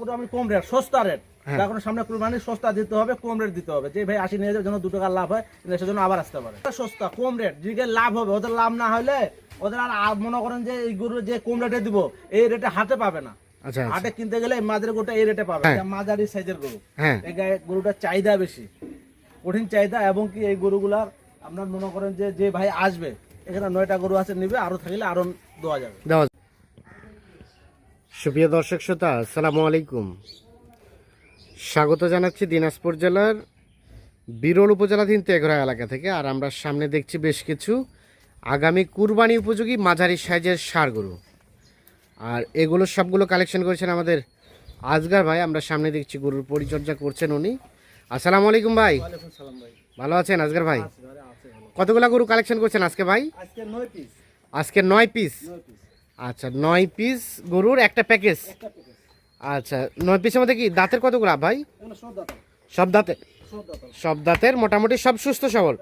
ওটা আমি কম রেট সস্তা রেট হ্যাঁ। সামনে কুরবানি সস্তা দিতে হবে কম রেট দিতে হবে। যে ভাই আশি নিয়ে যাবে যেন দু টাকা লাভ হয় সেজন্য আবার আসতে পারে। সস্তা কম রেট লাভ হবে ওদের লাভ না হলে ওদের আর মনে করেন যে এই গরু যে কম রেটে দিব এই রেটে হাতে পাবে না। আচ্ছা আচ্ছা। হাটে কিনতে গেলে মাঝের গরুটা এই রেটে পাবে হ্যাঁ। মাঝারি সাইজের গরু। হ্যাঁ। এই গায়ে গরুটার চাহিদা বেশি। কঠিন চাহিদা এবং কি এই গরুগুলার আপনার মনে করেন যে যে ভাই আসবে এখানে নয়টা গরু আছে নিবে আরও থাকলে আরও দেওয়া যাবে। সুপ্রিয় দর্শক শ্রোতা আসসালামু আলাইকুম। স্বাগত জানাচ্ছি দিনাজপুর জেলার বিরল উপজেলাধীন তেঘরা এলাকা থেকে আর আমরা সামনে দেখছি বেশ কিছু আগামী কুরবানি উপযোগী মাঝারি সাইজের সার গরু আর এগুলো সবগুলো কালেকশন করেছেন আমাদের আজগার ভাই আমরা সামনে দেখছি গরুর পরিচর্যা করছেন উনি। আসসালামু আলাইকুম ভাই। ভালো আছেন আজগার ভাই। কতগুলা গরু কালেকশন করছেন আজকে ভাই? আজকে নয় পিস। আজকে নয় পিস। আচ্ছা নয় পিস গরুর একটা প্যাকেজ আচ্ছা নয় পিসের মধ্যে কি দাঁতের কতগুলা ভাই? সব দাঁতের। দাঁতে সব দাঁতের। মোটামুটি সব সুস্থ সবল?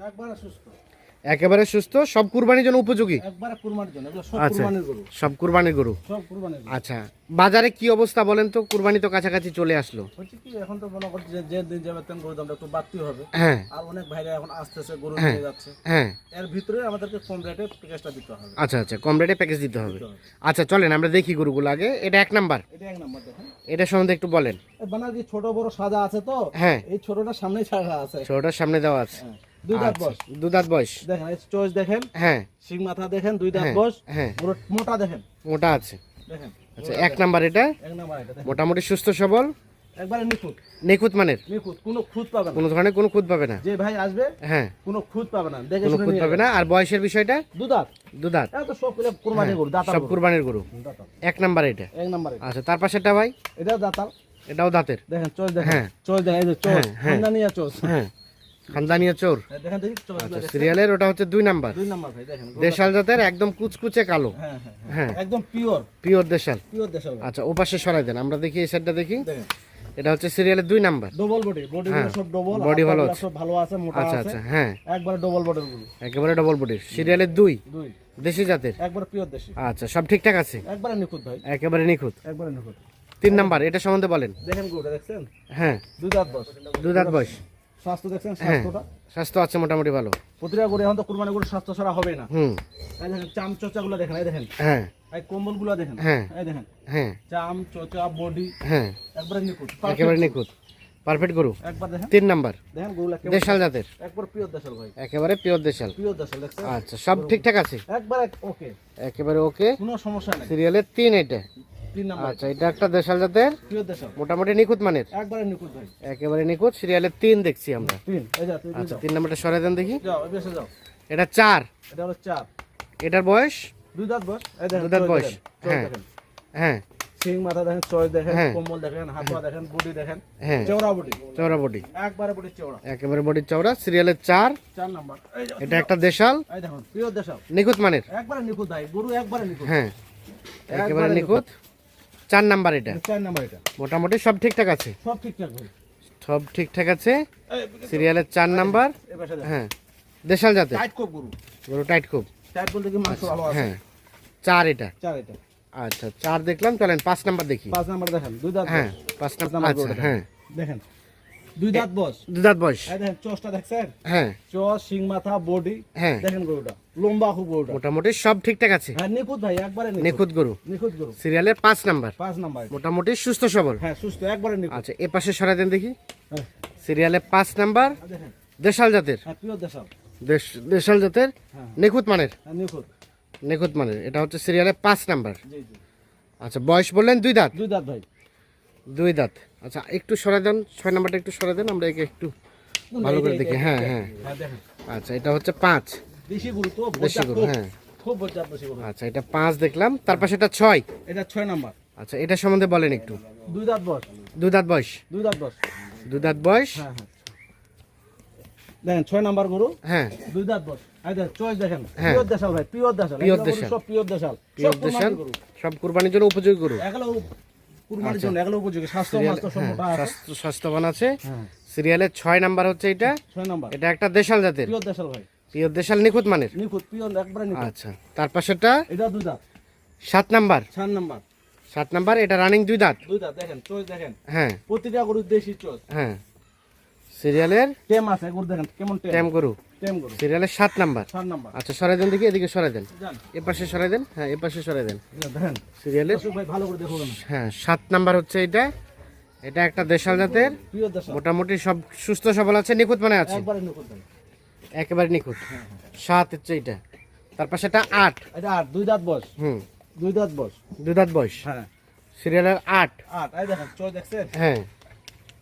একবারে সুস্থ সব কুরবানির জন্য উপযোগী? একবারে কুরবানির জন্য এগুলো সব আচ্ছা কুরবানির গরু। সব কুরবানির গরু? সব কুরবানির গরু। আচ্ছা বাজারে কি অবস্থা বলেন তো? কুরবানি তো কাছাকাছি চলে আসলো। হচ্ছে কি এখন তো মনে করছি যে যে দিন যাবে তেমন গরু দামটা একটু বাড়তি হবে। হ্যাঁ। আর অনেক ভাইরা এখন আসতেছে গরু হ্যাঁ। নিয়ে যাচ্ছে। হ্যাঁ। এর ভিতরে আমাদেরকে কম রেটে প্যাকেজটা দিতে হবে। আচ্ছা আচ্ছা কম রেটে প্যাকেজ দিতে হবে। আচ্ছা চলেন আমরা দেখি গরুগুলো আগে। এটা এক নাম্বার। এটা এক নাম্বার দেখেন। এটা সম্বন্ধে একটু বলেন। বানার কি ছোট বড় সাদা আছে তো? হ্যাঁ। এই ছোটটা সামনেই ছাড়া আছে। ছোটটার সামনে দেওয়া আছে। দুই দাঁত বস দাঁত বয়স। দেখেন চয়েস দেখেন হ্যাঁ। শিং মাথা দেখেন দুই দাঁত হ্যাঁ, হ্যাঁ। মোটা দেখেন। মোটা আছে। দেখেন আচ্ছা এক নাম্বার এটা? এক নাম্বার এটা মোটামুটি সুস্থ সবল? একবারে নিখুঁত। নিখুঁত মানের? নিখুঁত কোনো খুঁত পাবে না। কোনো ধরনের কোনো খুঁত পাবে না? যে ভাই আসবে হ্যাঁ। কোনো খুঁত পাবে না। দেখে কোনো খুঁত পাবে না। আর বয়সের বিষয়টা? এটা তো সব গরু সব কুরবানির গরু। এক নাম্বার এটা। এক নাম্বার আচ্ছা তার পাশেরটা ভাই? এটাও দাঁতাল এটাও দাঁতের। দেখেন চয়েস দেখেন। হ্যাঁ। চয়েস দেখেন এই যে চয়েস হ্যাঁ, হ্যাঁ। খানদানিয়া হ্যাঁ চোর চয়েস আচ্ছা সিরিয়ালের ওটা হচ্ছে দুই নাম্বার। দুই নাম্বার ভাই দেখেন দেশাল জাতের একদম কুচকুচে কালো। হ্যাঁ হ্যাঁ হ্যাঁ। হ্যাঁ। একদম পিওর পিওর দেশাল। পিওর দেশাল। আচ্ছা ওপাশে সরাই দেন আমরা দেখি এই সাইডটা দেখি। এটা হচ্ছে সিরিয়ালের দুই নাম্বার। ডবল বডি বডি হ্যাঁ, সব ডবল body ভালো আছে। সব ভালো আছে মোটা আচ্ছা আছে। আচ্ছা হ্যাঁ। একবারে ডবল বডির গরু একেবারে ডবল বডির সিরিয়ালের দুই। দুই। দেশি জাতের। একবারে পিওর দেশি। আচ্ছা সব ঠিকঠাক আছে? একবারে নিখুঁত ভাই। একেবারে নিখুঁত। একবারে নিখুঁত। তিন নাম্বার এটা সম্বন্ধে বলেন। দেখেন দেখছেন? হ্যাঁ। দুই দাঁত বস দুই দাঁত বয়স। স্বাস্থ্য দেখছেন? হ্যাঁ স্বাস্থ্যটা? স্বাস্থ্য আছে মোটামুটি ভালো। প্রতিটা গরু এখন তো কুরবানি গরু স্বাস্থ্য ছাড়া হবে না। হুম। এই দেখেন চাম চোচা দেখেন এই দেখেন। হ্যাঁ। এই কম্বল দেখেন হ্যাঁ। এই দেখেন। হ্যাঁ। চাম চোচা বডি হ্যাঁ। একবারে নিখুঁত একেবারে নিখুঁত। পারফেক্ট গরু। একবার দেখেন। তিন নাম্বার। দেখেন দেশাল জাতের। একবার পিওর দেশাল ভাই। একেবারে পিওর দেশাল। পিওর দেশাল দেখছেন? আচ্ছা সব ঠিকঠাক আছে? একবার ওকে একেবারে ওকে কোনো সমস্যা নেই। সিরিয়ালের তিন এটা। তিন নাম্বার। আচ্ছা এটা একটা দেশাল জাতের? পিওর দেশাল। মোটামুটি নিখুঁত মানের? একবারে নিখুঁত ভাই। একেবারে নিখুঁত। সিরিয়ালের তিন দেখছি আমরা। তিন এই যা আচ্ছা তিন নাম্বারটা সরাই দেন দেখি। যাও বেশে যাও। এটা চার। এটা হলো চার। এটার বয়স? দুই দাঁত বস দুই দাঁত বয়স। হ্যাঁ। হ্যাঁ। সিং মাথা দেখেন চয়েস দেখেন হ্যাঁ। দেখেন হাত পা দেখেন বডি দেখেন। চওড়া বডি। চৌড়া বডি। একবারে বডি চওড়া। একেবারে বডির চৌড়া সিরিয়ালের চার। চার নাম্বার। এটা একটা দেশাল। এই দেখুন পিওর দেশাল। নিখুঁত মানের? একবারে নিখুঁত ভাই গরু একবারে নিখুঁত। হ্যাঁ। একেবারে নিখুঁত। চার নাম্বার এটা? চার নাম্বার এটা। মোটামুটি সব ঠিকঠাক আছে? সব ঠিকঠাক সব ঠিকঠাক আছে? সিরিয়ালের চার নাম্বার? হ্যাঁ। দেশাল জাতের? টাইট কোপ গরু। গরু টাইট খুব টাইট বলতে কি মাংস ভালো আছে? হ্যাঁ। চার এটা? চার এটা। আচ্ছা চার দেখলাম চলেন পাঁচ নাম্বার দেখি। পাঁচ নাম্বার দেখেন। দুই দাঁত হ্যাঁ পাঁচ পাঁচ নাম্বার আছে আচ্ছা হ্যাঁ। দেখেন। দুই দাঁত দাঁত বয়স। দেখেন দেখছেন? হ্যাঁ। মাথা বডি। হ্যাঁ। দেখেন গরুটা। লম্বা খুব গরুটা। মোটামুটি সব ঠিকঠাক আছে। হ্যাঁ নিখুঁত ভাই একবারে নিখুঁত। নিখুঁত গরু। নিখুঁত গরু। সিরিয়ালের পাঁচ নাম্বার। পাঁচ নাম্বার। মোটামুটি সুস্থ সবল। হ্যাঁ সুস্থ একবারে নিখুঁত। আচ্ছা এ পাশে সরাই দেন দেখি। হ্যাঁ। সিরিয়ালে পাঁচ নাম্বার। দেশাল জাতের। হ্যাঁ পিওর দেশাল। দেশ দেশাল জাতের। নিখুঁত মানের। নিখুঁত। নিখুঁত মানের। এটা হচ্ছে সিরিয়ালে পাঁচ নাম্বার। আচ্ছা বয়স বললেন দুই দাঁত। দুই দাঁত ভাই। দুই দাঁত। আচ্ছা একটু সরাই দেন ছয় নাম্বারটা একটু সরাই দেন আমরা একে একটু ভালো করে দেখি। হ্যাঁ হ্যাঁ। আচ্ছা এটা হচ্ছে পাঁচ। দেশি গরু তো দেশি গরু হ্যাঁ। খুব গরু আচ্ছা এটা পাঁচ দেখলাম তার পাশে এটা ছয়। এটা ছয় নাম্বার। আচ্ছা এটা সম্বন্ধে বলেন একটু। দুই দাঁত বস দুই দাঁত বয়স। দুই দাঁত বস দুই দাঁত বয়স। হ্যাঁ হ্যাঁ। দেখেন ছয় নাম্বার গরু। হ্যাঁ। দুই দাঁত বস এই দেখেন চয়েস দেখেন। পিওর দেশাল ভাই পিওর দেশাল। Pure দেশাল। সব পিওর দেশাল। কুরবানির সব কুরবানির জন্য উপযোগী গরু। এগুলো কুরবানির জন্য এগুলো উপযোগী স্বাস্থ্য সিরিয়াল মাস্ত সব হ্যাঁ, স্বাস্থ্য স্বাস্থ্যবান আছে। হ্যাঁ সিরিয়ালের ছয় নাম্বার হচ্ছে এটা। ছয় নাম্বার। এটা একটা দেশাল জাতের। পিওর দেশাল ভাই। পিওর দেশাল নিখুঁত মানের। নিখুঁত পিওর একবারে নিখুঁত। আচ্ছা তার পাশেরটা? এটা দুই দাঁত। সাত নাম্বার। চার নাম্বার। সাত নাম্বার এটা রানিং দুই দাঁত। দুই দাঁত দেখেন চোখ দেখেন। হ্যাঁ। প্রতিটা গরুর দেশি চোখ। হ্যাঁ। সিরিয়ালের? টেম আছে গরু দেখেন কেমন টেম গরু। সিরিয়ালের সাত নাম্বার। আচ্ছা সরাই দেন দেখি এদিকে সরাই দেন। জান এ পাশে সরাই দেন? হ্যাঁ এ পাশে সরাই দেন। সিরিয়ালের হ্যাঁ সাত নাম্বার হচ্ছে এটা এটা একটা দেশাল জাতের। মোটামুটি সব সুস্থ সবল আছে নিখুঁত মানে আছে। একবারে নকল দেন একেবারে নিখুঁত। সাত হচ্ছে এটা তার পাশে এটা আট। এটা আট দুই দাঁত বস হুম। দুই দাঁত বস দুই দাঁত বয়স। হ্যাঁ। সিরিয়ালের আট। আট এই দেখেন চোখ দেখছেন? হ্যাঁ।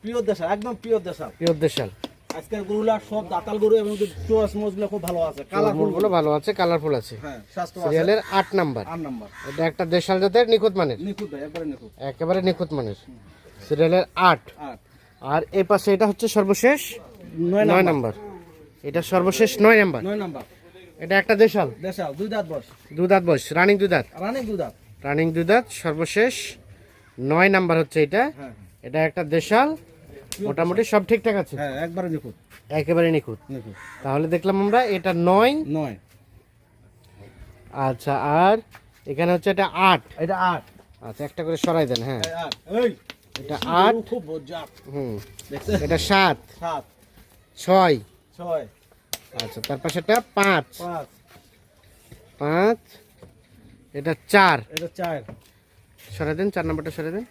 প্রিয় দেশা একদম প্রিয় দেশা পিওর দেশাল। আজকের গরুলা সব দাতাল গরু এবং চোয়াস মোজগুলো খুব ভালো আছে কালারফুলগুলো ভালো আছে কালারফুল আছে। হ্যাঁ সিরিয়ালের আট নাম্বার। নাম্বার। এটা একটা দেশাল জাতের নিখুঁত মানের। নিখুঁত একবারে নিখুঁত। একেবারে নিখুঁত মানের। সিরিয়ালের আর এই পাশে এটা হচ্ছে সর্বশেষ নয় নাম্বার। এটা সর্বশেষ নয় নাম্বার। নাম্বার। এটা একটা দেশাল। দেশাল দুই দাঁত বস দু দাঁত বয়স। রানিং দু দাঁত। রানিক দুই দাঁত। রানিং দু দাঁত সর্বশেষ নয় নাম্বার হচ্ছে এটা। হ্যাঁ। এটা একটা দেশাল। মোটামুটি সব ঠিকঠাক আছে? হ্যাঁ একবারে নিখুঁত। একেবারে নিখুঁত। নিখুঁত। তাহলে দেখলাম আমরা এটা নয়। নয়। আচ্ছা আর এখানে হচ্ছে এটা আট। এটা আট। আচ্ছা একটা করে সরাই দেন হ্যাঁ। এই এটা আট। হুম। এটা সাত। সাত। ছয়। ছয়। আচ্ছা তার পাশে এটা পাঁচ। পাঁচ। এটা চার। এটা চার। সরাই দেন চার নাম্বারটা সরাই দেন।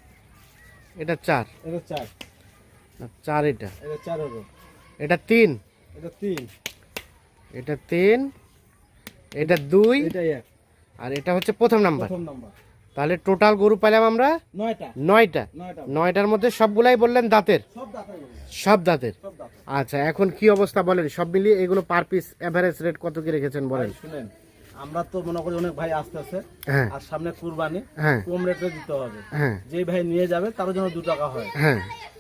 এটা চার। এটা চার। চার এটা। এটা চার হবে। এটা তিন। এটা তিন। এটা তিন এটা দুই এটা এক। আর এটা হচ্ছে প্রথম নাম্বার। প্রথম নাম্বার। তাহলে টোটাল গরু পাইলাম আমরা নয়টা। নয়টা। নয়টা। নয়টার মধ্যে সবগুলাই বললেন দাঁতের? সব দাঁতের? সব দাঁতের আচ্ছা এখন কি অবস্থা বলেন? সব মিলিয়ে এগুলো পার পিস এভারেজ রেট কত কি রেখেছেন বলেন? শুনেন আমরা তো মনে করি অনেক ভাই আসতে আছে হ্যাঁ। আর সামনে কুরবানি হ্যাঁ। কম রেটে দিতে হবে। হ্যাঁ। যে ভাই নিয়ে যাবে তার জন্য দু টাকা হয়। হ্যাঁ।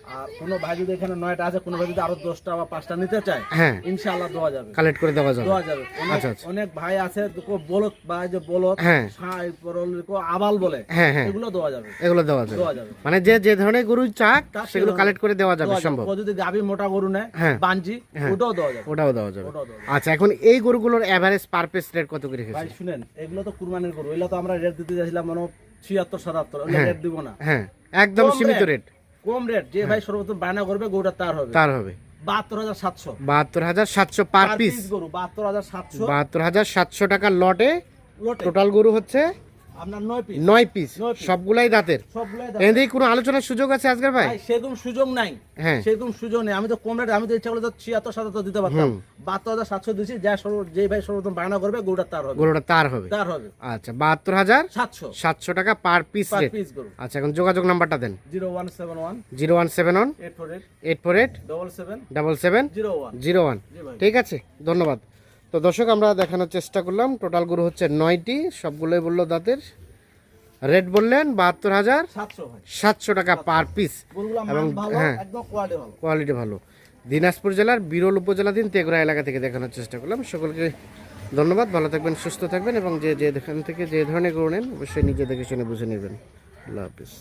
আর কোনো ভাই যদি এখানে নয়টা আছে কোনো ভাই যদি আরও দশটা বা পাঁচটা নিতে চায় হ্যাঁ ইনশাআল্লাহ দেওয়া যাবে কালেক্ট করে দেওয়া যাবে দেওয়া যাবে অনেক- আচ্ছা, আচ্ছা। অনেক ভাই আছে বলত বা যে বলত হ্যাঁ। সাই পরল কো আবাল বলে হ্যাঁ হ্যাঁ এগুলো দেওয়া যাবে এগুলো দেওয়া যাবে দেওয়া যাবে মানে যে যে ধরনের গরু চাক সেগুলো কালেক্ট করে দেওয়া যাবে সম্ভব যদি গাভী মোটা গরু নেয় হ্যাঁ। হ্যাঁ। ওটাও দেওয়া যাবে ওটাও দেওয়া যাবে আচ্ছা এখন এই গরুগুলোর এভারেজ পার পিস রেট কত করে ভাই শুনেন এগুলো তো কুরবানির গরু এগুলো তো আমরা রেট দিতে চাইছিলাম মনে হয় ছিয়াত্তর সাতাত্তর হ্যাঁ। রেট দিব না হ্যাঁ একদম সীমিত রেট কম রেট যে ভাই সর্বপ্রথম বায়না করবে গরুটা তার হবে। তার হবে। বাহাত্তর হাজার সাতশো। বাহাত্তর হাজার সাতশো পার পিস গরু বাহাত্তর হাজার সাতশো। বাহাত্তর হাজার সাতশো টাকার লটে। টোটাল গরু হচ্ছে আপনার নয় পিস নয় পিস সবগুলাই দাঁতের। সবগুলাই এদিকে কোনো আলোচনার সুযোগ আছে আজকের ভাই? সেরকম সুযোগ নাই। হ্যাঁ। সেরকম সুযোগ নেই। আমি তো কম রেট আমি তো ইচ্ছা করলে তো ছিয়াত্তর সাতাত্তর দিতে পারতাম। বাহাত্তর হাজার সাতশো যা সর্ব- যে ভাই বায়না করবে গরুটা তার হবে। গরুটা তার হবে। তার হবে। আচ্ছা বাহাত্তর হাজার সাতশো। সাতশো টাকা পার পিস পিস গরু। আচ্ছা এখন যোগাযোগ নাম্বারটা দেন। Zero one seven one. Zero one seven one. Eight four eight. Eight four eight. Double seven. Double seven. Zero one. Zero one. ঠিক আছে ধন্যবাদ। তো দর্শক আমরা দেখানোর চেষ্টা করলাম। টোটাল গরু হচ্ছে নয়টি সবগুলোই বলল দাঁতের। রেট বললেন বাহাত্তর হাজার সাতশো টাকা পার পিস এবং হ্যাঁ। কোয়ালিটি ভালো। দিনাজপুর জেলার বিরল উপজেলাধীন তেগরা এলাকা থেকে দেখানোর চেষ্টা করলাম। সকলকে ধন্যবাদ ভালো থাকবেন সুস্থ থাকবেন এবং যে যে এখান থেকে যে ধরনের গরু নেন অবশ্যই নিজে দেখে শুনে বুঝে নেবেন। আল্লাহ হাফিজ।